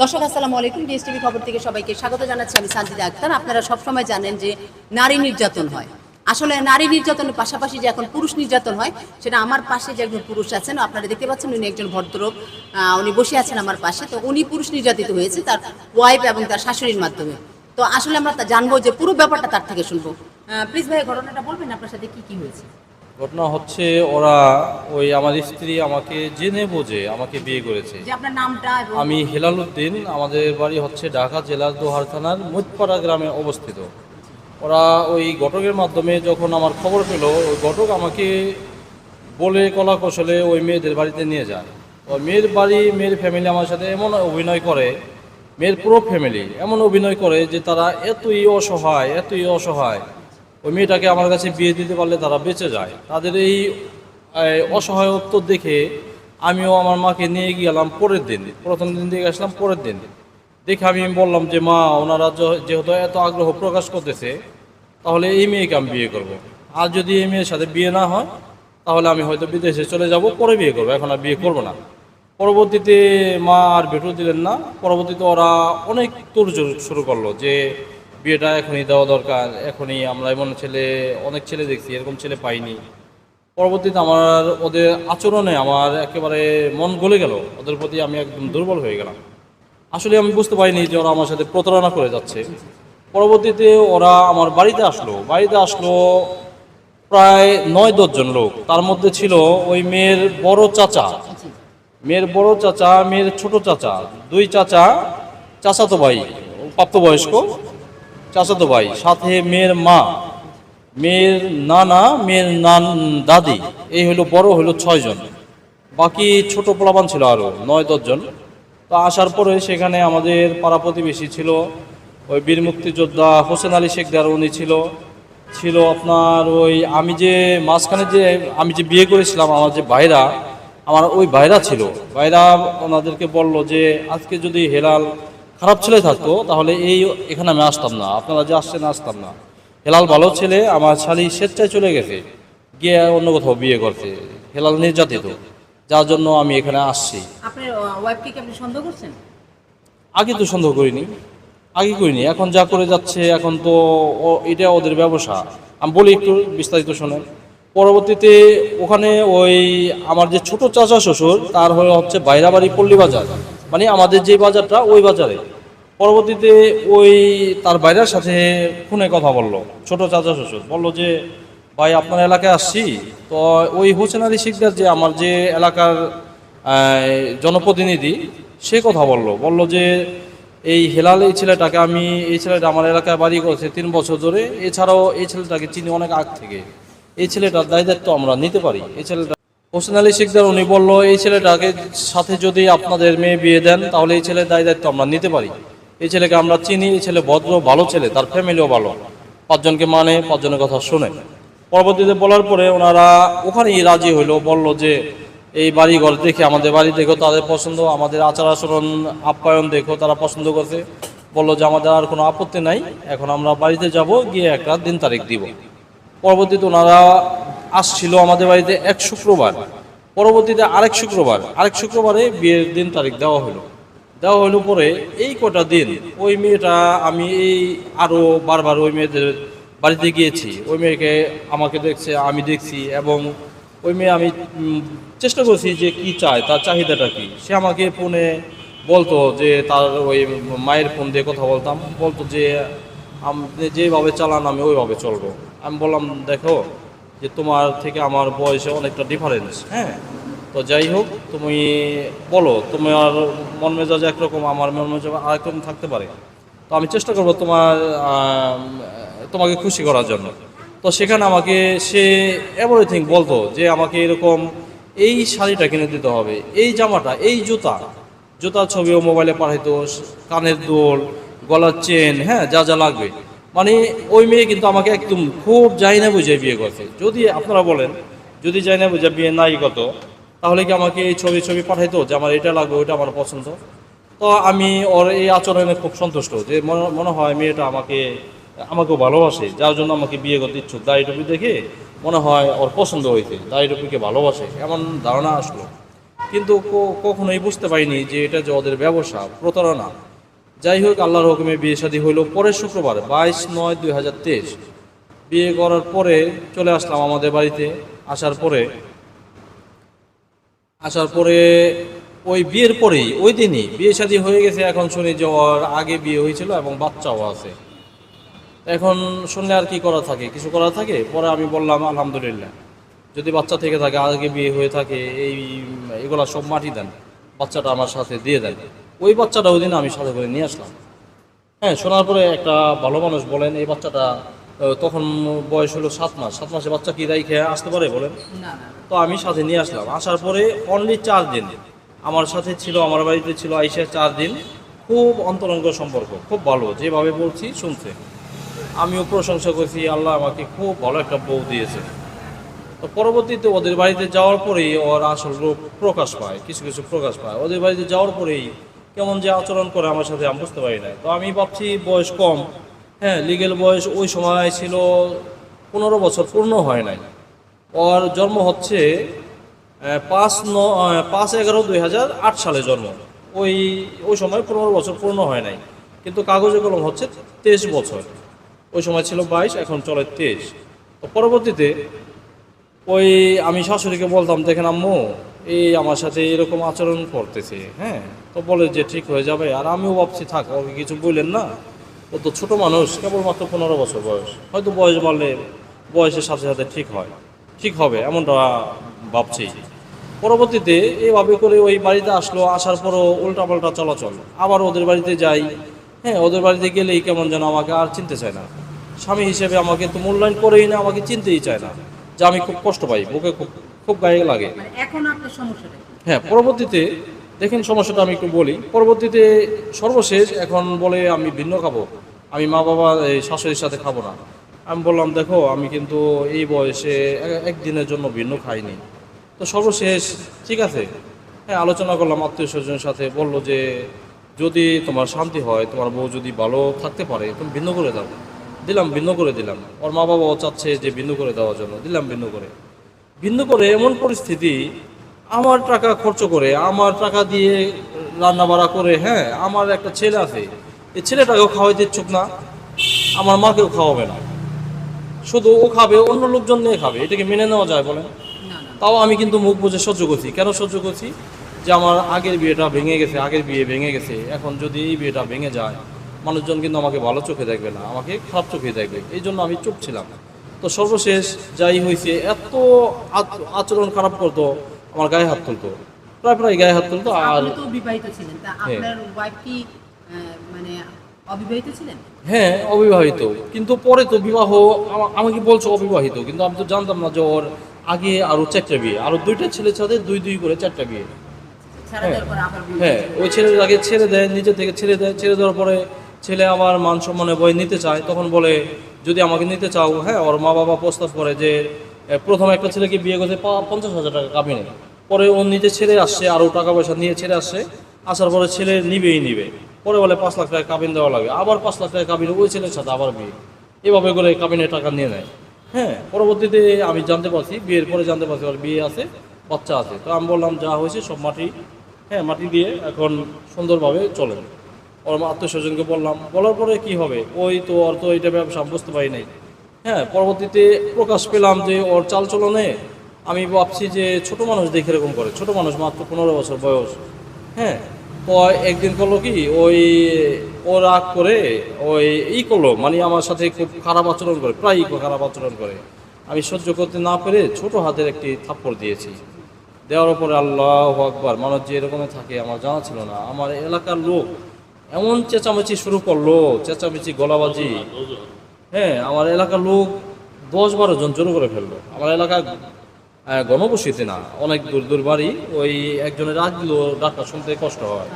দর্শক, আসসালামু আলাইকুম। ডিএসটিভি খবর থেকে সবাইকে স্বাগত জানাচ্ছি আমি সানজিদা আক্তার। আপনারা সবসময় জানেন যে নারী নির্যাতন হয়। আসলে নারী নির্যাতনের পাশাপাশি যে এখন পুরুষ নির্যাতন হয়, সেটা আমার পাশে যে একজন পুরুষ আছেন, আপনারা দেখতে পাচ্ছেন উনি একজন ভদ্রলোক উনি বসে আছেন আমার পাশে। তো উনি পুরুষ নির্যাতিত হয়েছে তার ওয়াইফ এবং তার শাশুড়ির মাধ্যমে। তো আসলে আমরা জানব যে পুরো ব্যাপারটা তার থেকে শুনব। প্লিজ ভাই, ঘটনাটা বলবেন আপনার সাথে কি কি হয়েছে? ঘটনা হচ্ছে ওরা ওই আমার স্ত্রী আমাকে জেনে বোঝে আমাকে বিয়ে করেছে। আমি হেলাল উদ্দিন আমাদের বাড়ি হচ্ছে ঢাকা জেলার দোহার থানার মৈতপাড়া গ্রামে অবস্থিত। ওরা ওই ঘটকের মাধ্যমে যখন আমার খবর পেল ওই ঘটক আমাকে বলে কলা কৌশলে ওই মেয়েদের বাড়িতে নিয়ে যায়। তো মেয়ের বাড়ি মেয়ের ফ্যামিলি আমার সাথে এমন অভিনয় করে মেয়ের পুরো ফ্যামিলি এমন অভিনয় করে যে তারা এতই অসহায় এতই অসহায়। ওই মেয়েটাকে আমার কাছে বিয়ে দিতে পারলে তারা বেঁচে যায়। তাদের এই অসহায়ত্ব দেখে আমিও আমার মাকে নিয়ে গেলাম পরের দিন। প্রথম দিন দিয়ে গেছিলাম পরের দিন। দেখে আমি বললাম যে, মা, ওনারা যেহেতু এত আগ্রহ প্রকাশ করতেছে, তাহলে এই মেয়েকে আমি বিয়ে করব। আর যদি এই মেয়ের সাথে বিয়ে না হয়, তাহলে আমি হয়তো বিদেশে চলে যাব, পরে বিয়ে করব। এখন আর বিয়ে করব না। পরবর্তীতে মা আর ভেটু দিলেন না। পরবর্তীতে ওরা অনেক তোড়জোড় শুরু করল যে বিয়েটা এখনই দেওয়া দরকার, এখনই আমরা এমন ছেলে, অনেক ছেলে দেখছি, এরকম ছেলে পাইনি। পরবর্তীতে আমার ওদের আচরণে আমার একেবারে মন গলে গেল, ওদের প্রতি আমি একদম দুর্বল হয়ে গেলাম। আসলে আমি বুঝতে পারিনি যে ওরা আমার সাথে প্রতারণা করে যাচ্ছে। পরবর্তীতে ওরা আমার বাড়িতে আসলো বাড়িতে আসলো প্রায় নয় দশজন লোক। তার মধ্যে ছিল ওই মেয়ের বড় চাচা, মেয়ের বড় চাচা, মেয়ের ছোট চাচা, দুই চাচা, চাচাতো ভাই, প্রাপ্তবয়স্ক। চাচাতো ভাই, সাথে মেয়ের মা, মেয়ের নানা, মেয়ের নান দাদি, এই হলো বড় হলো ছয়জন বাকি ছোট প্লাবান ছিল আরও নয় দশজন তো আসার পরে সেখানে আমাদের পাড়া প্রতিবেশী ছিল, ওই বীর মুক্তিযোদ্ধা হোসেন আলী শেখদার উনি ছিল ছিল আপনার ওই আমি যে মাঝখানে যে আমি যে বিয়ে করেছিলাম, আমার যে ভাইরা, আমার ওই ভাইরা ছিল। ভাইরা ওনাদেরকে বলল যে, আজকে যদি হেলাল খারাপ ছেলে থাকতো তাহলে এই এখানে আমি আসতাম না। আপনারা যে আসছেন আসতাম না। হেলাল ভালো ছেলে আমার শালি স্বেচ্ছায় চলে গেছে গিয়ে অন্য কোথাও বিয়ে করছে। হেলাল নির্যাতিত। যার জন্য আমি এখানে আসছি। আগে তো সন্দেহ করিনি। আগে করিনি। এখন যা করে যাচ্ছে এখন তো এটা ওদের ব্যবসা। আমি বলি একটু বিস্তারিত শোনেন। পরবর্তীতে ওখানে ওই আমার যে ছোট চাচা শ্বশুর তার হয়ে হচ্ছে বাইরাবাড়ি পল্লী বাজার মানে আমাদের যে বাজারটা, ওই বাজারে। পরবর্তীতে ওই তার বাইরের সাথে ফোনে কথা বলল, ছোট চাচা শ্বশুর। বলল যে, ভাই, আপনার এলাকায় আসছি। তো ওই হোসেন আলী শিকদার যে আমার যে এলাকার জনপ্রতিনিধি, সে কথা বলল। বলল যে, এই হেলাল, এই ছেলেটাকে আমি, এই ছেলেটা আমার এলাকায় বাড়ি করেছে তিন বছর ধরে। এছাড়াও এই ছেলেটাকে চিনি অনেক আগ থেকে। এই ছেলেটার দায় দায়িত্ব আমরা নিতে পারি। এই ছেলেটা হোসেন আলী শিকদার, উনি বলল, এই ছেলেটাকে সাথে যদি আপনাদের মেয়ে বিয়ে দেন, তাহলে এই ছেলের দায় দায়িত্ব আমরা নিতে পারি। এই ছেলেকে আমরা চিনি, এই ছেলে ভদ্র, ভালো ছেলে, তার ফ্যামিলিও ভালো। পাঁচজনকে মানে পাঁচজনের কথা শোনে। পরবর্তীতে বলার পরে ওনারা ওখানেই রাজি হইল, বলল যে, এই বাড়িঘর দেখে আমাদের বাড়ি দেখো, তাদের পছন্দ, আমাদের আচার আচরণ আপ্যায়ন দেখো, তারা পছন্দ করছে। বলল যে, আমাদের আর কোনো আপত্তি নাই, এখন আমরা বাড়িতে যাব, গিয়ে একটা দিন তারিখ দিব। পরবর্তীতে ওনারা আসছিল আমাদের বাড়িতে এক শুক্রবার। পরবর্তীতে আরেক শুক্রবার। আরেক শুক্রবারে বিয়ের দিন তারিখ দেওয়া হলো। দেওয়া হলো পরে এই কটা দিন ওই মেয়েটা আমি এই আরও বারবার ওই মেয়েদের বাড়িতে গিয়েছি। ওই মেয়েকে আমাকে দেখছে, আমি দেখছি এবং ওই মেয়ে আমি চেষ্টা করছি যে কি চায়, তার চাহিদাটা কি। সে আমাকে ফোনে বলতো যে তার ওই মায়ের ফোন দিয়ে কথা বলতাম। বলতো যে আপনি যেভাবে চালান আমি ওইভাবে চলবো। আমি বললাম, দেখো যে তোমার থেকে আমার বয়সে অনেকটা ডিফারেন্স হ্যাঁ? তো যাই হোক, তুমি বলো, তোমার মন মেজাজ একরকম, আমার মন মেজাজ আরেকরকম থাকতে পারে। তো আমি চেষ্টা করব তোমার তোমাকে খুশি করার জন্য। তো সেখানে আমাকে সে এভরিথিং বলতো যে আমাকে এরকম এই শাড়িটা কিনে দিতে হবে, এই জামাটা, এই জুতা। জুতার ছবিও মোবাইলে পাঠাইতো, কানের দোল, গলার চেন হ্যাঁ যা যা লাগবে। মানে ওই মেয়ে কিন্তু আমাকে একদম খুব যাই না বুঝে বিয়ে করছে। যদি আপনারা বলেন, যদি যাই না বুঝে বিয়ে নাই কত, তাহলে কি আমাকে এই ছবি ছবি পাঠাইতো যে আমার এটা লাগবে, ওইটা আমার পছন্দ? তো আমি ওর এই আচরণে খুব সন্তুষ্ট যে মনে হয় মেয়েটা আমাকে, আমাকেও ভালোবাসে, যার জন্য আমাকে বিয়ে করতে ইচ্ছুক। দাড়ি টুপি দেখে মনে হয় ওর পছন্দ হয়েছে দাড়ি টুপিকে ভালোবাসে, এমন ধারণা আসলো। কিন্তু কখনোই বুঝতে পারিনি যে এটা যে ওদের ব্যবসা, প্রতারণা। যাই হোক, আল্লাহর হুকুমে বিয়ে শাদী হইল পরের শুক্রবার, বাইশ নয় দুই হাজার তেইশ। বিয়ে করার পরে চলে আসলাম আমাদের বাড়িতে, আসার পরে আসার পরে ওই বিয়ের পরেই, ওই দিনই বিয়ে শাদী হয়ে গেছে, এখন শুনি যে ওর আগে বিয়ে হয়েছিল এবং বাচ্চাও আছে। এখন শুনলে আর কি করা থাকে? কিছু করা থাকে? পরে আমি বললাম, আলহামদুলিল্লাহ। যদি বাচ্চা থেকে থাকে, আগে বিয়ে হয়ে থাকে, এই, এগুলা সব মাটি দেন, বাচ্চাটা আমার সাথে দিয়ে দেন। ওই বাচ্চাটা ওই দিন আমি সাথে করে নিয়ে আসলাম। হ্যাঁ শোনার পরে একটা ভালো মানুষ বলেন এই বাচ্চাটা তখন বয়স হলো সাত মাস। সাত মাসে বাচ্চা কি দায়ী খেয়ে আসতে পারে বলেন? তো আমি সাথে নিয়ে আসলাম। আসার পরে অনলি চার দিন আমার সাথে ছিল আমার বাড়িতে ছিল আইসা চার দিন। খুব অন্তরঙ্গ সম্পর্ক খুব ভালো যেভাবে বলছি শুনছে। আমিও প্রশংসা করছি আল্লাহ আমাকে খুব ভালো একটা বউ দিয়েছে। তো পরবর্তীতে ওদের বাড়িতে যাওয়ার পরেই ওর আসল রূপ প্রকাশ পায় কিছু কিছু প্রকাশ পায়। ওদের বাড়িতে যাওয়ার পরেই কেমন যে আচরণ করে আমার সাথে আমি বুঝতে পারি না তো আমি ভাবছি বয়স কম। হ্যাঁ লিগেল বয়স ওই সময় ছিল পনেরো বছর, পূর্ণ হয় নাই। ওর জন্ম হচ্ছে পাঁচ ন পাঁচ এগারো দুই হাজার আট সালে জন্ম। ওই ওই সময় পনেরো বছর পূর্ণ হয় নাই। কিন্তু কাগজে কলম হচ্ছে তেইশ বছর। ওই সময় ছিল বাইশ, এখন চলে তেইশ। তো পরবর্তীতে ওই আমি শাশুড়িকে বলতাম, দেখেন আম্মু এই আমার সাথে এরকম আচরণ করতেছে হ্যাঁ? তো বলে যে ঠিক হয়ে যাবে, আর আমিও ভাবছি, থাক ওকে কিছু বললেন না। ও তো ছোটো মানুষ, কেবলমাত্র পনেরো বছর বয়স। হয়তো বয়স বাড়লে বয়সের সাথে সাথে ঠিক হয়। ঠিক হবে, এমনটা ভাবছি। পরবর্তীতে এইভাবে করে ওই বাড়িতে আসলো, আসার পরও উল্টাপাল্টা চলাচল। আবার ওদের বাড়িতে যাই হ্যাঁ ওদের বাড়িতে গেলেই কেমন যেন আমাকে আর চিনতে চায় না। স্বামী হিসেবে আমাকে তো মূল্যায়ন করেই না, আমাকে চিনতেই চায় না। যে আমি খুব কষ্ট পাই, বুকে খুব খুব গায়ে লাগে। মানে এখন আপনার সমস্যাটা হ্যাঁ পরবর্তীতে দেখেন সমস্যাটা আমি একটু বলি। পরবর্তীতে সর্বশেষ এখন বলে আমি ভিন্ন খাব। আমি মা বাবা এই শাশুড়ির সাথে খাব না। আমি বললাম দেখো আমি কিন্তু এই বয়সে একদিনের জন্য ভিন্ন খাইনি। তো সর্বশেষ ঠিক আছে? হ্যাঁ আলোচনা করলাম আত্মীয় স্বজনের সাথে। বলল যে যদি তোমার শান্তি হয় তোমার বউ যদি ভালো থাকতে পারে তুমি ভিন্ন করে দাও। দিলাম ভিন্ন করে দিলাম। ওর মা বাবাও চাচ্ছে যে ভিন্ন করে দেওয়ার জন্য। দিলাম ভিন্ন করে। ভিন্ন করে এমন পরিস্থিতি আমার টাকা খরচ করে আমার টাকা দিয়ে রান্না বাড়া করে হ্যাঁ আমার একটা ছেলে আছে এই ছেলেটাকেও খাওয়াইতে ইচ্ছুক না আমার মাকেও খাওয়াবে না। শুধু ও খাবে অন্য লোকজন নিয়ে খাবে এটাকে মেনে নেওয়া যায় বলেন? তাও আমি কিন্তু মুখ বুঝে সহ্য করছি। কেন সহ্য করছি? যে আমার আগের বিয়েটা ভেঙে গেছে আগের বিয়ে ভেঙে গেছে এখন যদি এই বিয়েটা ভেঙে যায় মানুষজন কিন্তু আমাকে ভালো চোখে দেখবে না আমাকে খারাপ চোখে দেখবে। এই জন্য আমি চুপ ছিলাম। তো সর্বশেষ যাই হয়েছে এত আচরণ খারাপ করতো আমার গায়ে হাত তুলতো। প্রায় প্রায় গায়ে হাত তুলতো আর বিবাহিত ছিলেন তা হ্যাঁ। আপনার ওয়াইফ কি মানে অবিবাহিত ছিলেন? হ্যাঁ অবিবাহিত। কিন্তু পরে তো বিবাহ আমাকে বলছো অবিবাহিত? কিন্তু আমি তো জানতাম না যে ওর আগে আরও চারটা বিয়ে আরও দুইটা ছেলে ছাদে দুই দুই করে চারটা বিয়ে। হ্যাঁ ওই ছেলের আগে ছেড়ে দেয় নিজে থেকে ছেড়ে দেয় ছেড়ে দেওয়ার পরে ছেলে আবার মান সম্মানে বই নিতে চায় তখন বলে যদি আমাকে নিতে চাও হ্যাঁ ওর মা বাবা প্রস্তাব করে যে প্রথম একটা ছেলেকে বিয়ে করতে পঞ্চাশ হাজার টাকা কাবিনে পরে ও নিজে ছেড়ে আসছে আরও টাকা পয়সা নিয়ে ছেড়ে আসছে, আসার পরে ছেলে নিবেই নিবে। পরে বলে পাঁচ লাখ টাকা কাবিন দেওয়া লাগে। আবার পাঁচ লাখ টাকা কাবিনে ওই ছেলের সাথে আবার বিয়ে। এভাবে করে কাবিনে টাকা নিয়ে নেয়। হ্যাঁ পরবর্তীতে আমি জানতে পারছি, বিয়ের পরে জানতে পারছি ওর বিয়ে আছে, বাচ্চা আছে। তো আমি বললাম, যা হয়েছে সব মাটি হ্যাঁ মাটি দিয়ে এখন সুন্দরভাবে চলে ওর আত্মীয় স্বজনকে বললাম, বলার পরে কি হবে? ওই তো ওর তো এটা ব্যবসা বুঝতে পারি নাই। হ্যাঁ পরবর্তীতে প্রকাশ পেলাম যে ওর চালচলনে আমি ভাবছি যে ছোট মানুষ দেখে এরকম করে। ছোট মানুষ মাত্র পনেরো বছর বয়স। হ্যাঁ তো একদিন করল কি, ওই ও রাগ করে ওই ই করল মানে আমার সাথে খুব খারাপ আচরণ করে, প্রায়ই খারাপ আচরণ করে। আমি সহ্য করতে না পেরে ছোট হাতের একটি থাপ্পড় দিয়েছি। দেওয়ার পরে আল্লাহ আকবার, মানুষ যে এরকমই থাকে, আমার জানা ছিল না। আমার এলাকার লোক এমন চেঁচামেচি শুরু করল চেঁচামেচি গলাবাজি। হ্যাঁ আমার এলাকার লোক দশ বারো জন জড়ো করে ফেলল। আমার এলাকা আহ, গণবসতিতে না অনেক দূর দূর বাড়ি ওই একজনের রাত দিল ডাক্তার শুনতে কষ্ট হয়।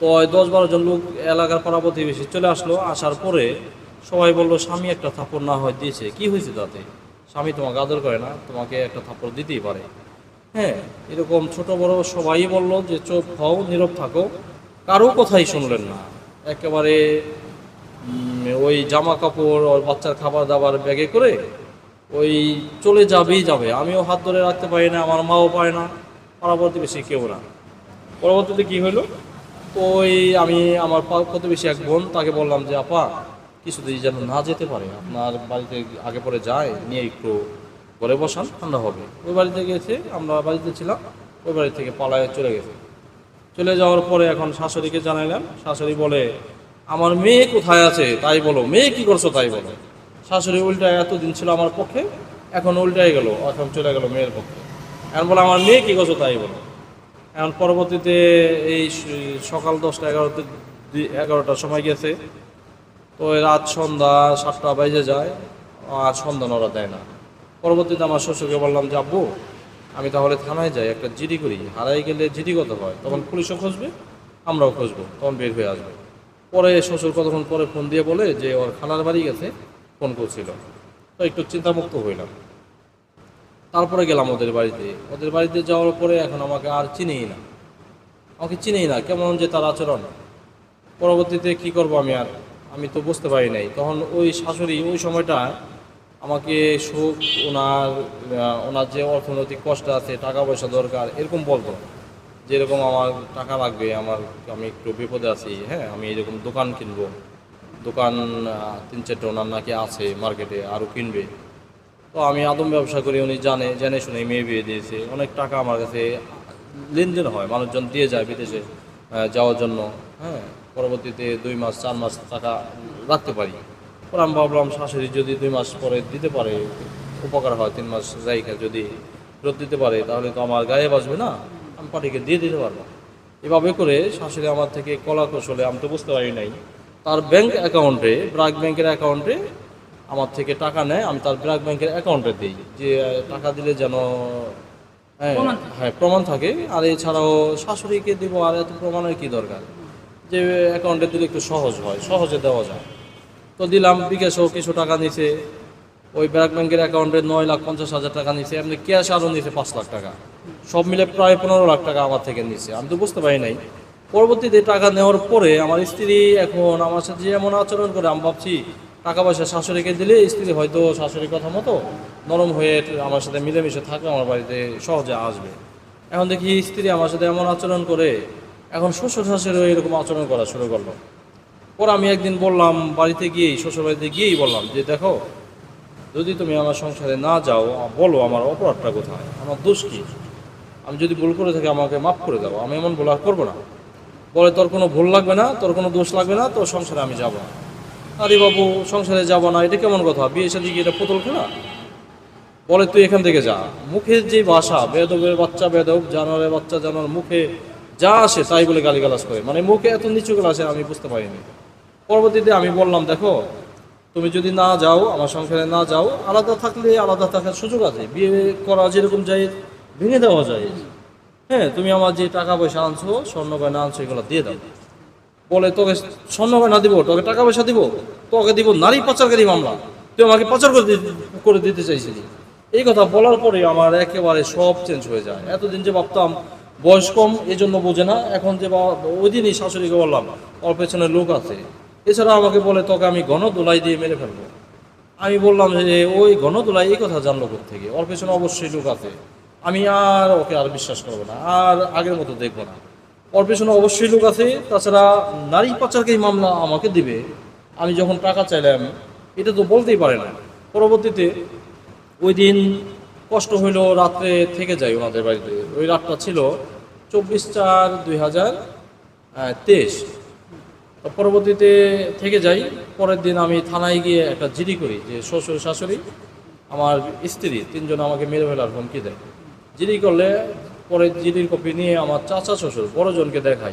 তো ওই দশ বারো জন লোক এলাকার পাড়া প্রতিবেশী চলে আসলো আসার পরে সবাই বলল স্বামী একটা থাপড় না হয় দিয়েছে কি হয়েছে তাতে? স্বামী তোমাকে আদর করে না তোমাকে একটা থাপড় দিতেই পারে। হ্যাঁ এরকম ছোট বড় সবাই বলল যে চোখ হও নীরব থাকো। কারও কথাই শুনলেন না। একেবারে ওই জামা কাপড় ওর বাচ্চার খাবার দাবার ব্যাগে করে ওই চলে যাবেই যাবে। আমিও হাত ধরে রাখতে পারি না, আমার মাও পায় না পাড়া বেশি কেউ না। পরবর্তীতে কী হলো ওই আমি আমার প্রতিবেশী এক বোন, তাকে বললাম যে, আপা কিছুদিন যেন না যেতে পারে। আপনার বাড়িতে আগে পরে যায়, নিয়ে একটু ঘরে বসান, ঠান্ডা হবে। ওই বাড়িতে গেছে, আমরা বাড়িতে ছিলাম, ওই বাড়ি থেকে পালায় চলে গেছে। চলে যাওয়ার পরে এখন শাশুড়িকে জানাইলাম, শাশুড়ি বলে, আমার মেয়ে কোথায় আছে? তাই বলো, মেয়ে কি করছ? তাই বলো। শাশুড়ি উল্টায় এতদিন ছিল আমার পক্ষে, এখন উল্টাই গেল, এখন চলে গেল মেয়ের পক্ষে। এখন বলে, আমার মেয়ে কি করছ? তাই বলো। এখন পরবর্তীতে এই সকাল দশটা এগারোতে, এগারোটার সময় গেছে, তো রাত সন্ধ্যা সাতটা বাজে যায়, আর সন্ধ্যা ওরা দেয় না। পরবর্তীতে আমার শ্বশুরকে বললাম যে, আব্বু আমি তাহলে থানায় যাই, একটা জিডি করি। হারাই গেলে জিডি কত হয়? তখন পুলিশও খুঁজবে, আমরাও খুঁজবো, তখন বের হয়ে আসবে। পরে শ্বশুর কতক্ষণ পরে ফোন দিয়ে বলে যে ওর খালার বাড়ি গেছে, ফোন করছিল। তো একটু চিন্তামুক্ত হইলাম। তারপরে গেলাম ওদের বাড়িতে। ওদের বাড়িতে যাওয়ার পরে এখন আমাকে আর চিনেই না। আমাকে চিনেই না, কেমন যে তার আচরণ। পরবর্তীতে কি করব আমি আর? আমি তো বুঝতে পারি নাই। তখন ওই শাশুড়ি ওই সময়টা আমাকে সুখ, ওনার ওনার যে অর্থনৈতিক কষ্ট আছে টাকা পয়সা দরকার, এরকম বলতো। যেরকম আমার টাকা লাগবে, আমার, আমি একটু বিপদে আছি হ্যাঁ আমি এরকম দোকান কিনবো। দোকান তিন চারটে ওনার নাকি আছে মার্কেটে আরও কিনবে। তো আমি আদম ব্যবসা করি, উনি জানে, জেনে শুনে মেয়ে বিয়ে দিয়েছে। অনেক টাকা আমার কাছে লেনদেন হয়, মানুষজন দিয়ে যায় বিদেশে যাওয়ার জন্য হ্যাঁ। পরবর্তীতে দুই মাস, চার মাস টাকা রাখতে পারি। আমি ভাবলাম শাশুড়ি যদি দুই মাস পরে দিতে পারে উপকার হয় তিন মাস জায়গা যদি ফেরত দিতে পারে তাহলে তো আমার গায়ে বাসবে না আমি পার্টিকে দিয়ে দিতে পারব। এভাবে করে শাশুড়ি আমার থেকে কলা কৌশলে আমি তো বুঝতে পারি নাই তার ব্যাংক অ্যাকাউন্টে ব্রাক ব্যাংকের অ্যাকাউন্টে আমার থেকে টাকা নেয় আমি তার ব্র্যাক ব্যাংকের অ্যাকাউন্টে দিই যে টাকা দিলে যেন হ্যাঁ হ্যাঁ প্রমাণ থাকে। আর এছাড়াও শাশুড়িকে দিব আর এত প্রমাণের কি দরকার? যে অ্যাকাউন্টে দিলে একটু সহজ হয় সহজে দেওয়া যায়। তো দিলাম, বিকাশও কিছু টাকা নিছে। ওই ব্র্যাক ব্যাংকের অ্যাকাউন্টে নয় লাখ পঞ্চাশ হাজার টাকা নিছে, এমনি ক্যাশ আরও নিছে পাঁচ লাখ টাকা। সব মিলে প্রায় পনেরো লাখ টাকা আমার থেকে নিছে। আমি তো বুঝতে পারি নাই। পরবর্তীতে টাকা নেওয়ার পরে আমার স্ত্রী এখন আমার সাথে এমন আচরণ করে, আমি ভাবছি, টাকা পয়সা শাশুড়িকে দিলে স্ত্রী হয়তো শাশুড়ির কথা মতো নরম হয়ে আমার সাথে মিলেমিশে থাকলে আমার বাড়িতে সহজে আসবে। এখন দেখি স্ত্রী আমার সাথে এমন আচরণ করে, এখন শ্বশুর শাশুড়িও এরকম আচরণ করা শুরু করল। পর আমি একদিন বললাম, বাড়িতে গিয়েই শ্বশুর বাড়িতে গিয়েই বললাম যে, দেখো, যদি তুমি আমার সংসারে না যাও বলো আমার অপরাধটা কোথায়? আমার দোষ কি? আমি যদি ভুল করে থাকি, আমাকে মাফ করে দাও। আমি এমন ভুল আর করব না। বলে, তোর কোনো ভুল লাগবে না? তোর কোনো দোষ লাগবে না? তোর সংসারে আমি যাব না। আরে বাবু সংসারে যাব না? এটা কেমন কথা? বিয়ে সাথে গিয়ে এটা পুতুল খেলা? বলে, তুই এখান থেকে যা। মুখের যে ভাষা বেদবের বাচ্চা, বেদব, জানোয়ারের বাচ্চা, জানোয়ার মুখে যা আসে, তাই বলে গালিগালাজ করে। মানে মুখে এত নিচু গেলা আসে, আমি বুঝতে পারিনি। পরবর্তীতে আমি বললাম, দেখো, তুমি যদি না যাও, আমার সংসারে না যাও, আলাদা থাকলে আলাদা থাকার সুযোগ আছে। বিয়ে করা যেরকম যায়, ভেঙে দেওয়া যায়। হ্যাঁ তুমি আমার যে টাকা পয়সা আনছো, স্বর্ণ গয়না আনছো, এগুলো দিয়ে দাও। বলে তোকে স্বর্ণ গয়না দিব, তোকে টাকা পয়সা দিব, তোকে দিব নারী পাচারকারী মামলা। তুই আমাকে পাচার করে করে দিতে চাইছিলি। এই কথা বলার পরে আমার একেবারে সব চেঞ্জ হয়ে যায়। এতদিন যে ভাবতাম, বয়স কম জন্য বোঝে না। এখন যে ওই দিনই শাশুড়িকে বললাম ওর লোক আছে। এছাড়া আমাকে বলে, তোকে আমি গণদোলাই দিয়ে মেরে ফেলব। আমি বললাম যে ওই গণদোলাই এই কথা জানলো থেকে ওর পেছনে অবশ্যই লোক আছে আমি আর ওকে আর বিশ্বাস করব না, আর আগের মতো দেখব না। ওর পেছনে অবশ্যই লোক আছে তাছাড়া নারী পাচারকেই মামলা আমাকে দিবে। আমি যখন টাকা চাইলাম, এটা তো বলতেই পারে না। পরবর্তীতে ওই দিন কষ্ট হইল, রাত্রে থেকে যাই ওনাদের বাড়িতে। ওই রাতটা ছিল চব্বিশ চার দুই হাজার তেইশ। পরবর্তীতে থেকে যাই, পরের দিন আমি থানায় গিয়ে একটা জিডি করি, যে শ্বশুর শাশুড়ি আমার স্ত্রী তিনজন আমাকে মেরে ফেলার হুমকি দেয়। জিডি করলে পরে জিডির কপি নিয়ে আমার চাচা শ্বশুর বড়জনকে দেখাই।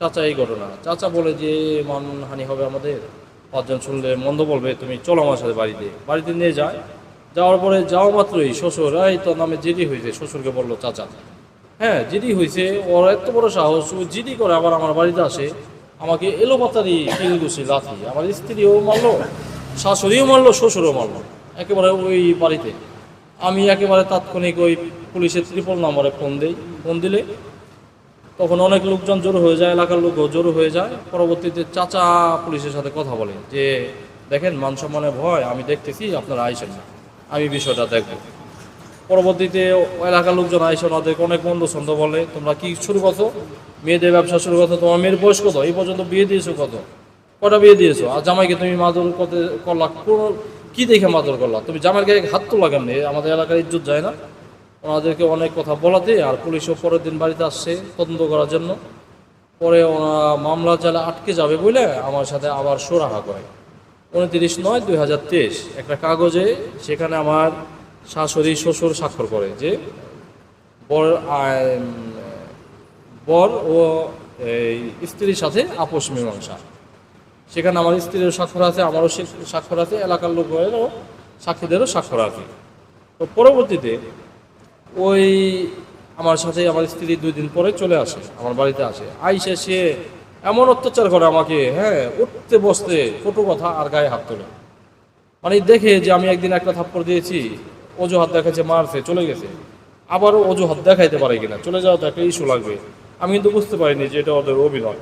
চাচা এই ঘটনা। চাচা বলে যে, মানহানি হবে আমাদের। পাঁচজন শুনলে মন্দ বলবে, তুমি চলো আমার সাথে বাড়িতে। বাড়িতে নিয়ে যায়। যাওয়ার পরে যাওয়া মাত্রই শ্বশুর, এই তোর নামে জিডি হয়েছে। শ্বশুরকে বলল, চাচা। হ্যাঁ জিডি হয়েছে। ওর এত বড় সাহস, ও জিডি করে আবার আমার বাড়িতে আসে। আমাকে এলো পাতারি কিল গুছি লাথি আমার স্ত্রীও মারলো, শাশুড়িও মারলো, শ্বশুরও মারলো, একেবারে ওই বাড়িতে। আমি একেবারে তাৎক্ষণিক ওই পুলিশের ত্রিপল নম্বরে ফোন দিই। ফোন দিলে তখন অনেক লোকজন জড়ো হয়ে যায়, এলাকার লোক জড়ো হয়ে যায়। পরবর্তীতে চাচা পুলিশের সাথে কথা বলে যে, দেখেন, মান সম্মানের ভয়, আমি দেখতেছি, আপনারা আইসেন না। আমি বিষয়টা দেখব। পরবর্তীতে এলাকার লোকজন আইসেন ওনাদেরকে অনেক মন্দ ছন্দ বলে, তোমরা কি শুরু করছ? মেয়েদের ব্যবসা শুরু করছ তোমার মেয়ের বয়স কত? এই পর্যন্ত বিয়ে দিয়েছ কত? কটা বিয়ে দিয়েছ? আর জামাইকে তুমি মাদুর কত করলা, কোনো কি দেখে মাদুর করলা? তুমি গায়ে হাত তো লাগান আমাদের এলাকার ইজ্জত যায় না। ওনাদেরকে অনেক কথা বলাতে, আর পুলিশও পরের দিন বাড়িতে আসছে তদন্ত করার জন্য। পরে ওরা মামলা চালে আটকে যাবে বলে আমার সাথে আবার সোরাহা করে। উনত্রিশ নয় দুই হাজার তেইশ, একটা কাগজে সেখানে আমার শাশুড়ি, শ্বশুর স্বাক্ষর করে যে, বর বর ও এই স্ত্রীর সাথে আপোষ মীমাংসা। সেখানে আমার স্ত্রীর স্বাক্ষর আছে, আমারও স্বাক্ষর আছে, এলাকার লোকেরও সাক্ষীদেরও স্বাক্ষর আছে। তো পরবর্তীতে ওই আমার সাথে আমার স্ত্রী দুই দিন পরে চলে আসে, আমার বাড়িতে আসে। আইসে সে এমন অত্যাচার করে আমাকে হ্যাঁ উঠতে বসতে কটু কথা আর গায়ে হাত তোলে। মানে দেখে যে আমি একদিন একটা থাপ্পড় দিয়েছি, অজুহাত দেখাচ্ছে, মারছে, চলে গেছে। আবারও অজুহাত দেখাইতে পারে কিনা, চলে যাওয়া তো একটা ইস্যু লাগবে। আমি কিন্তু বুঝতে পারিনি যে এটা ওদের অভিনয়।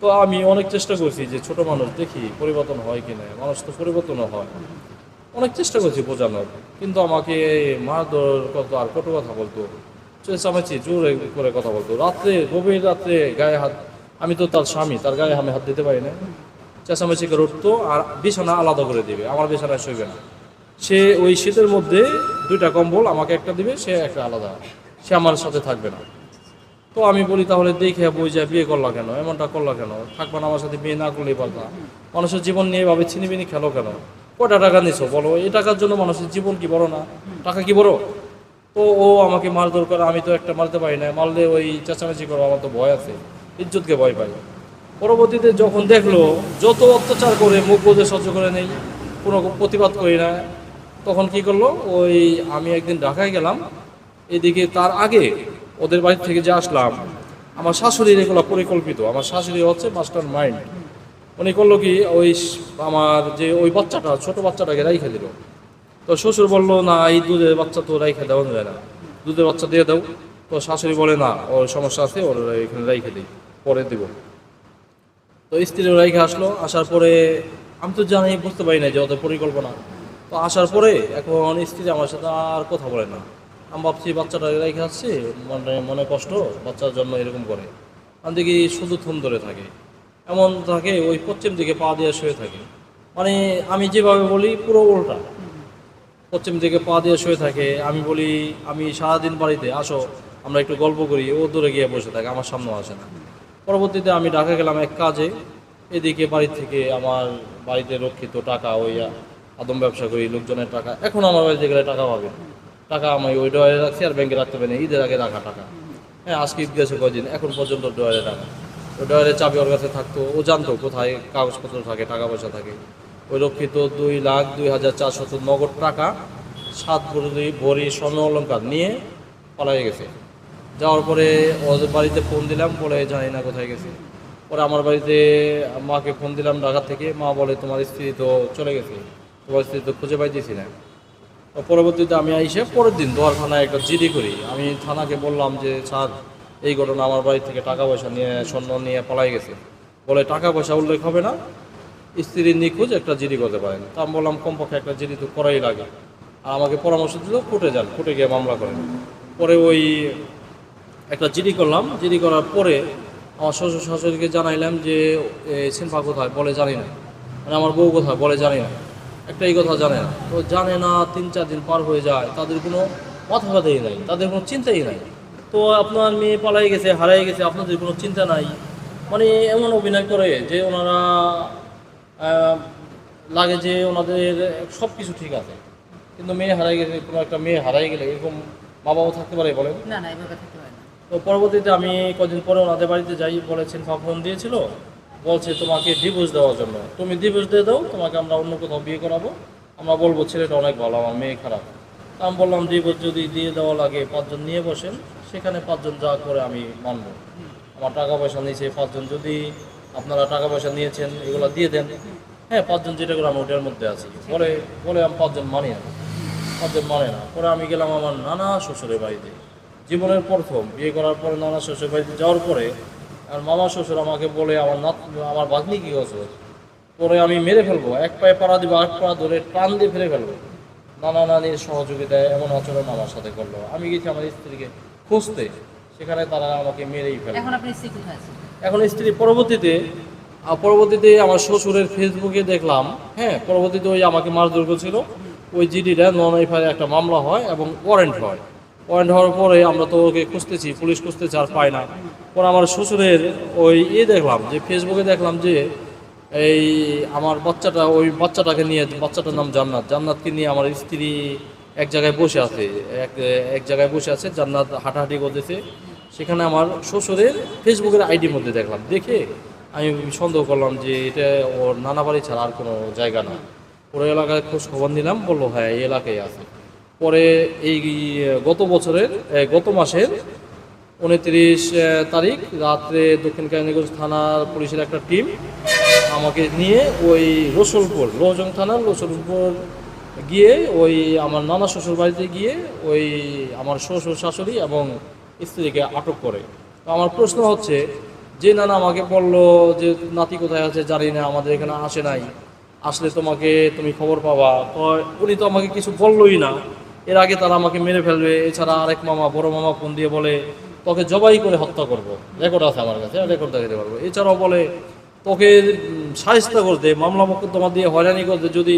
তো আমি অনেক চেষ্টা করছি যে ছোট মানুষ দেখি পরিবর্তন হয় কি না। মানুষ তো পরিবর্তনও হয়। অনেক চেষ্টা করছি বোঝানোর। কিন্তু আমাকে মারধর করতো আর কটু কথা বলতো। চেঁচামেচি জোরে করে কথা বলতো। রাত্রে, গভীর রাত্রে গায়ে হাত আমি তো তার স্বামী, তার গায়ে আমি হাত দিতে পারি না। চেঁচামেচি করে উঠতো আর বিছানা আলাদা করে দিবে। আমার বিছানায় শুইবে না। সে ওই শীতের মধ্যে দুইটা কম্বল আমাকে একটা দিবে, সে একটা আলাদা। সে আমার সাথে থাকবে না। তো আমি বলি, তাহলে দেখে বই যায় বিয়ে করলা কেন? এমনটা করলা কেন? থাকবা না আমার সাথে, বিয়ে না করলেই পারবা। মানুষের জীবন নিয়ে এভাবে ছিনিবিনি খেলো কেন? কটা টাকা নিছো বলো? এই টাকার জন্য মানুষের জীবন কি বড় না? টাকা কি বড়? তো ও আমাকে মারধর করে, আমি তো একটা মারতে পারি না। মারলে ওই চেঁচামেচি করো, আমার তো ভয় আছে। ইজ্জতকে ভয় পাই। পরবর্তীতে যখন দেখল, যত অত্যাচার করে মুখ বোধে সহ্য করে নেই, কোনো প্রতিবাদ করি না, তখন কি করল? ওই আমি একদিন ঢাকায় গেলাম, এদিকে তার আগে ওদের বাড়ি থেকে যে আসলাম, আমার শাশুড়ির এগুলো পরিকল্পিত। আমার শাশুড়ি হচ্ছে মাস্টার মাইন্ড উনি করল কি, ওই আমার যে ওই বাচ্চাটা, ছোট বাচ্চাটাকে রাইখে দিল। তো শ্বশুর বলল, না, এই দুধের বাচ্চা তো রাইখে দেওয়া যায় না। দুধের বাচ্চা দিয়ে দাও। তো শাশুড়ি বলে, না, ওর সমস্যা আছে, ওর এখানে রাইখে দিই, পরে দেব। তো স্ত্রী রাইখে আসলো, আসার পরে, আমি তো জানি, বুঝতে পারি না যে ওদের পরিকল্পনা। তো আসার পরে এখন স্ত্রী আমার সাথে আর কথা বলে না। আমি ভাবছি বাচ্চাটা রেখে আসছে মানে মনে কষ্ট, বাচ্চার জন্য এরকম করে। আমি দেখি শুধু থুম ধরে থাকে। এমন থাকে, ওই পশ্চিম দিকে পা দিয়ে শুয়ে থাকে। মানে আমি যেভাবে বলি, পুরো উল্টা। পশ্চিম দিকে পা দিয়ে শুয়ে থাকে। আমি বলি, আমি সারাদিন বাড়িতে, আসো, আমরা একটু গল্প করি, ও দূরে গিয়ে বসে থাকে, আমার সামনে আসে না। পরবর্তীতে আমি ঢাকা গেলাম এক কাজে। এদিকে বাড়ি থেকে আমার বাড়িতে রক্ষিত টাকা, ওই আদম ব্যবসা করি, লোকজনের টাকা। এখন আমার বাড়িতে গেলে টাকা পাবে টাকা আমি ওই ডয়ারে রাখছি আর ব্যাংকে রাখতে পারি ঈদের আগে রাখা টাকা। হ্যাঁ আজকে ঈদ গেছে কদিন এখন পর্যন্ত ডয়ারে টাকা ওই ডয়ারের চাবি ওর কাছে থাকতো। ও জানতো কোথায় কাগজপত্র থাকে, টাকা পয়সা থাকে। ওই রক্ষিত দুই লাখ দুই হাজার চারশত নগদ টাকা, সাত ভরি ভরি স্বর্ণ অলঙ্কার নিয়ে পালাই গেছে। যাওয়ার পরে ওদের বাড়িতে ফোন দিলাম, বলে জানি না কোথায় গেছে। পরে আমার বাড়িতে মাকে ফোন দিলাম ঢাকা থেকে। মা বলে, তোমার স্ত্রী তো চলে গেছে। তোমার স্ত্রী তো খুঁজে পাইতেছি না। পরবর্তীতে আমি আইসে পরের দিন দোয়ার থানায় একটা জিডি করি। আমি থানাকে বললাম যে, স্যার, এই ঘটনা আমার বাড়ি থেকে টাকা পয়সা নিয়ে, স্বর্ণ নিয়ে পালাই গেছে। বলে, টাকা পয়সা উল্লেখ হবে না। স্ত্রীর নিখোঁজ, একটা জিডি করতে পারেন। তা আমি বললাম, কমপক্ষে একটা জিডি তো করাই লাগে। আর আমাকে পরামর্শ দিল, কোর্টে যান, কোর্টে গিয়ে মামলা করেন। পরে ওই একটা জিডি করলাম। জিডি করার পরে আমার শ্বশুর শাশুড়িকে জানাইলাম যে সিনফা কোথায়? বলে, জানি না। মানে আমার বউ কোথায়? বলে, জানি না। একটা এই কথা জানে না তো জানে না তিন চার দিন পার হয়ে যায় তাদের কোনো মাথা ব্যথাই নাই তাদের কোনো চিন্তাই নাই। তো আপনার মেয়ে পালাই গেছে হারাই গেছে আপনাদের কোনো চিন্তা নাই? মানে এমন অভিনয় করে যে ওনারা লাগে যে ওনাদের সব কিছু ঠিক আছে। কিন্তু মেয়ে হারাই গেছে কোনো একটা মেয়ে হারাই গেলে এরকম মা বাবা থাকতে পারে বলেন? না না এভাবে থাকতে পারে না। তো পরবর্তীতে আমি কদিন পরে ওনাদের বাড়িতে যাই বলেছেন ফোন দিয়েছিল। বলছে তোমাকে ডিভোর্স দেওয়ার জন্য। তুমি ডিভোর্স দিয়ে দাও, তোমাকে আমরা অন্য কোথাও বিয়ে করাবো। আমরা বলব, ছেলেটা অনেক ভালো, আমার মেয়ে খারাপ। আমি বললাম ডিভোর্স যদি দিয়ে দেওয়া লাগে, পাঁচজন নিয়ে বসেন। সেখানে পাঁচজন যা করে আমি মানবো। আমার টাকা পয়সা নিয়েছে পাঁচজন যদি আপনারা টাকা পয়সা নিয়েছেন, এগুলো দিয়ে দেন। হ্যাঁ পাঁচজন যেটা করে আমি ওটার মধ্যে আছি। বলে বলে আমি পাঁচজন মানি না। পাঁচজন মানে না। পরে আমি গেলাম আমার নানা শ্বশুরের বাড়িতে। জীবনের প্রথম, বিয়ে করার পরে নানা শ্বশুর বাড়িতে যাওয়ার পরে আর মামা শ্বশুর আমাকে বলে আমার নাত আমার বাগনি কি গেছে পরে আমি মেরে ফেলব। এক পায়ে পাড়া দিব এক পা ধরে টান দিয়ে ফেলে ফেলব। নানা নানির সহযোগিতায় এমন আচরণ আমার সাথে করল। আমি গেছি আমার স্ত্রীকে খুঁজতে। সেখানে তারা আমাকে মেরেই ফেলে এখন স্ত্রী কোথায় আছেন? এখন স্ত্রী পরবর্তীতে পরবর্তীতে আমার শ্বশুরের ফেসবুকে দেখলাম হ্যাঁ পরবর্তীতে ওই আমাকে মারধর করেছিল। ওই জিডিটা নন এফআইআর একটা মামলা হয় এবং ওয়ারেন্ট হয়। ওয়ারেন্ট হওয়ার পরে আমরা তো ওকে খুঁজতেছি, পুলিশ খুঁজতেছে আর পাই না। পরে আমার শ্বশুরের ওই ইয়ে দেখলাম, যে ফেসবুকে দেখলাম যে এই আমার বাচ্চাটা, ওই বাচ্চাটাকে নিয়ে, বাচ্চাটার নাম জান্নাত। জান্নাতকে নিয়ে আমার স্ত্রী এক জায়গায় বসে আছে, এক এক জায়গায় বসে আছে, জান্নাত হাঁটাহাঁটি করতেছে। সেখানে আমার শ্বশুরের ফেসবুকের আইডির মধ্যে দেখলাম। দেখে আমি সন্দেহ করলাম যে এটা ওর নানা বাড়ি ছাড়া আর কোনো জায়গা না। পুরো এলাকায় খোঁজ খবর নিলাম, বলল হ্যাঁ এই এলাকায় আছে। পরে এই গত বছরের গত মাসের উনত্রিশ তারিখ, রাত্রে দক্ষিণ কাহিনীগঞ্জ থানার পুলিশের একটা টিম আমাকে নিয়ে ওই রসুলপুর লোহজং থানার রসুলপুর গিয়ে ওই আমার নানা শ্বশুর বাড়িতে গিয়ে ওই আমার শ্বশুর শাশুড়ি এবং স্ত্রীকে আটক করে। আমার প্রশ্ন হচ্ছে, যে নানা আমাকে বলল যে, নাতি কোথায় আছে জানি না, আমাদের এখানে আসে নাই। আসলে তোমাকে তুমি খবর পাবা। উনি তো আমাকে কিছু বললোই না। এর আগে তারা আমাকে মেরে ফেলবে, এছাড়া আরেক মামা, বড় মামা ফোন দিয়ে বলে, তোকে জবাই করে হত্যা করব। রেকর্ড আছে আমার কাছে রেকর্ড দেখাতে পারব। এছাড়াও বলে, তোকে সাহিত্য করতে মামলা মোকদ্দমা দিয়ে হয়রানি করতে যদি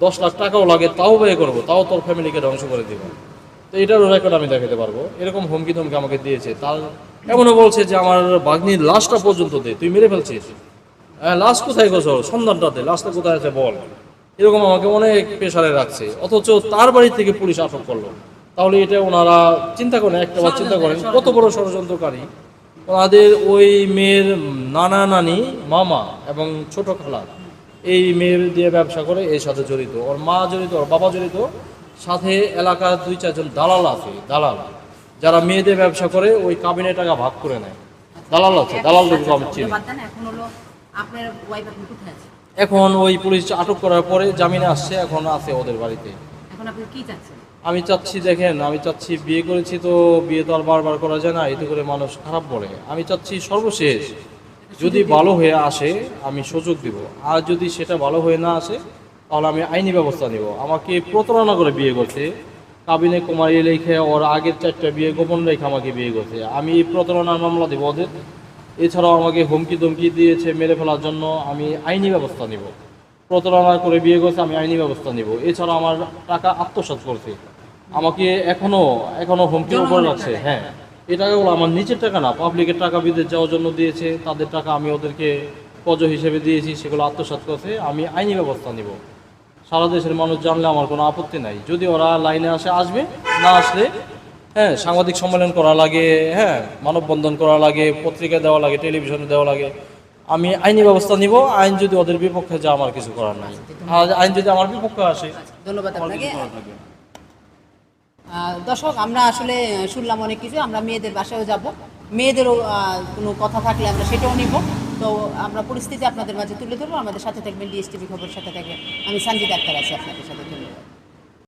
দশ লাখ টাকাও লাগে তাও ব্যয় করব, তাও তোর ফ্যামিলিকে ধ্বংস করে দেবো। তো এটারও রেকর্ড আমি দেখাতে পারব। এরকম হুমকি ধমকি আমাকে দিয়েছে। তার, এমনও বলছে যে, আমার বাগ্নির লাশটা পর্যন্ত দে, তুই মেরে ফেলছিস। হ্যাঁ লাশ কোথায় গোসল সন্ধানটাতে লাশটা কোথায় আছে বল। এরকম আমাকে অনেক প্রেশারে রাখছে। অথচ তার বাড়ি থেকে পুলিশ আটক করল। তাহলে এটা ওনারা চিন্তা করেন, একটা বার চিন্তা করেন, কত বড় ষড়যন্ত্রকারী। ওনাদের ওই মেয়ের নানা নানি, মামা এবং ছোট খালা, এই মেয়ের দিয়ে ব্যবসা করে এর সাথে জড়িত। ওর মা জড়িত, ওর বাবা জড়িত। সাথে এলাকার দুই, চারজন দালাল আছে, দালাল। যারা মেয়েদের ব্যবসা করে, ওই কাবিনে টাকা ভাগ করে নেয়। দালাল আছে দালালদেরকে আমি চিনি। এখন কোথায় আছে এখন ওই পুলিশ আটক করার পরে জামিনে আসছে এখন আছে ওদের বাড়িতে। এখন আপনি কি চাচ্ছেন? আমি চাচ্ছি দেখেন আমি চাচ্ছি বিয়ে করেছি তো বিয়ে তো আর বারবার করা যায় না এতে করে মানুষ খারাপ বলে। আমি চাচ্ছি সর্বশেষ যদি ভালো হয়ে আসে আমি সুযোগ দিব। আর যদি সেটা ভালো হয়ে না আসে তাহলে আমি আইনি ব্যবস্থা নিব। আমাকে প্রতারণা করে বিয়ে করছে। কাবিনে কুমারী লেখে ওর আগের চারটা বিয়ে গোপন রেখে আমাকে বিয়ে করছে। আমি এই প্রতারণার মামলা দেবো ওদের। এছাড়াও আমাকে হুমকি ধমকি দিয়েছে মেরে ফেলার জন্য আমি আইনি ব্যবস্থা নিব। প্রতারণা করে বিয়ে করছে আমি আইনি ব্যবস্থা নিব। এছাড়া আমার টাকা আত্মসাৎ করছে। আমাকে এখনও এখনও হুমকির উপর রাখছে হ্যাঁ। এই টাকাগুলো আমার নিজের টাকা না পাবলিকের টাকা বিদেশ যাওয়ার জন্য দিয়েছে। তাদের টাকা আমি ওদেরকে কজ হিসেবে দিয়েছি সেগুলো আত্মসাৎ করছে। আমি আইনি ব্যবস্থা নিব। সারা দেশের মানুষ জানলে আমার কোনো আপত্তি নাই। যদি ওরা লাইনে আসে আসবে না আসলে হ্যাঁ সাংবাদিক সম্মেলন করা লাগে হ্যাঁ মানববন্ধন করা লাগে পত্রিকা দেওয়া লাগে টেলিভিশনে দেওয়া লাগে। আমি আইনি ব্যবস্থা নিব আইন যদি ওদের বিপক্ষে যা আমার কিছু করার নাই। আইন যদি আমার বিপক্ষে আসে ধন্যবাদ আপনাকে। না। আহ, দর্শক আমরা আসলে শুনলাম অনেক কিছু আমরা মেয়েদের বাসায়ও যাব। মেয়েদেরও কোনো কথা থাকলে আমরা সেটাও নিব। তো আমরা পরিস্থিতি আপনাদের মাঝে তুলে ধরবো। আমাদের সাথে থাকবেন ডিএসটিভি খবর সাথে থাকবেন। আমি সঞ্জিত আক্তার আছি আপনাদের সাথে।